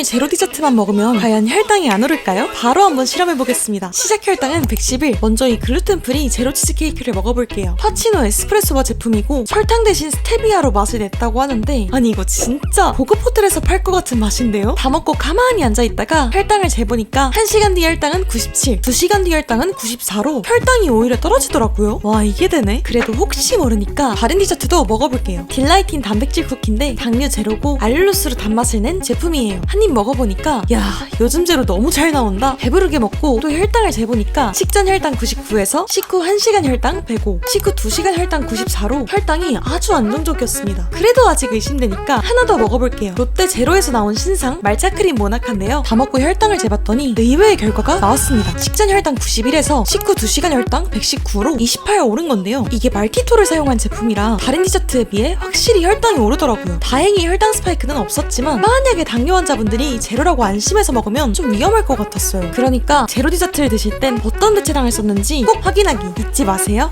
종일 제로 디저트만 먹으면 과연 혈당이 안 오를까요? 바로 한번 실험해 보겠습니다. 시작 혈당은 110일. 먼저 이 글루텐 프리 제로 치즈 케이크를 먹어볼게요. 파치노 에스프레소바 제품이고 설탕 대신 스테비아로 맛을 냈다고 하는데 아니 이거 진짜 고급 호텔에서 팔 것 같은 맛인데요? 다 먹고 가만히 앉아 있다가 혈당을 재보니까 1시간 뒤 혈당은 97, 2시간 뒤 혈당은 94로 혈당이 오히려 떨어지더라고요. 와 이게 되네. 그래도 혹시 모르니까 다른 디저트도 먹어볼게요. 딜라이틴 단백질 쿠키인데 당류 제로고 알룰로스로 단맛을 낸 제품이에요. 한입 먹어보니까 야 요즘 제로 너무 잘 나온다. 배부르게 먹고 또 혈당을 재보니까 식전 혈당 99에서 식후 1시간 혈당 105, 식후 2시간 혈당 94로 혈당이 아주 안정적이었습니다. 그래도 아직 의심되니까 하나 더 먹어볼게요. 롯데 제로에서 나온 신상 말차 크림 모나카인데요. 다 먹고 혈당을 재봤더니 의외의 결과가 나왔습니다. 식전 혈당 91에서 식후 2시간 혈당 119로 28 오른 건데요. 이게 말티토를 사용한 제품이라 다른 디저트에 비해 확실히 혈당이 오르더라고요. 다행히 혈당 스파이크는 없었지만 만약에 당뇨 환자 분들이 제로라고 안심해서 먹으면 좀 위험할 것 같았어요. 그러니까 제로 디저트를 드실 땐 어떤 대체당을 썼는지 꼭 확인하기 잊지 마세요.